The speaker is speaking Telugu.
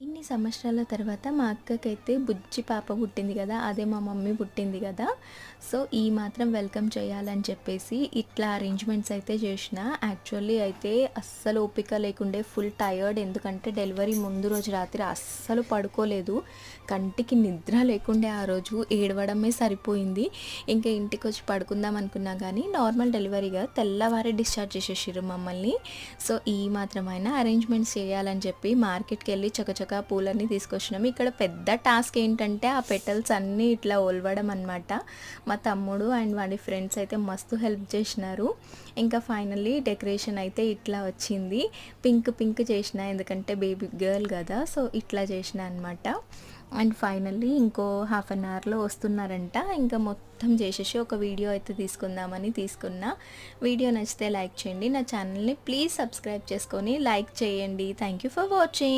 ఇన్ని సంవత్సరాల తర్వాత మా అక్కకైతే బుజ్జి పాప పుట్టింది కదా అదే మా మమ్మీ పుట్టింది కదా. సో ఈ మాత్రం వెల్కమ్ చేయాలని చెప్పేసి ఇట్లా అరేంజ్మెంట్స్ అయితే చేసిన. యాక్చువల్లీ అయితే అస్సలు ఓపిక లేకుండే ఫుల్ టయర్డ్ ఎందుకంటే డెలివరీ ముందు రోజు రాత్రి అస్సలు పడుకోలేదు. కంటికి నిద్ర లేకుండే ఆ రోజు ఏడవడమే సరిపోయింది. ఇంకా ఇంటికి వచ్చి పడుకుందాం అనుకున్నా కానీ నార్మల్ డెలివరీగా తెల్లవారే డిశ్చార్జ్ చేసేసారు మమ్మల్ని. సో ఈ మాత్రమైనా అరేంజ్మెంట్స్ చేయాలని చెప్పి మార్కెట్కి వెళ్ళి చకచక పూలన్నీ తీసుకొచ్చినాము. ఇక్కడ పెద్ద టాస్క్ ఏంటంటే ఆ పెటల్స్ అన్నీ ఇట్లా ఒలవడం అనమాట మా తమ్ముడు అండ్ వాడి ఫ్రెండ్స్ అయితే మస్తు హెల్ప్ చేసినారు. ఇంకా ఫైనల్లీ డెకరేషన్ అయితే ఇట్లా వచ్చింది. పింక్ పింక్ చేసిన ఎందుకంటే బేబీ గర్ల్ కదా సో ఇట్లా చేసిన అనమాట అండ్ ఫైనల్లీ ఇంకో హాఫ్ అన్ అవర్లో వస్తున్నారంట. ఇంకా మొత్తం చేసేసి ఒక వీడియో అయితే తీసుకుందామని తీసుకున్నా. వీడియో నచ్చితే లైక్ చేయండి. నా ఛానల్ని ప్లీజ్ సబ్స్క్రైబ్ చేసుకొని లైక్ చేయండి. Thank you for watching.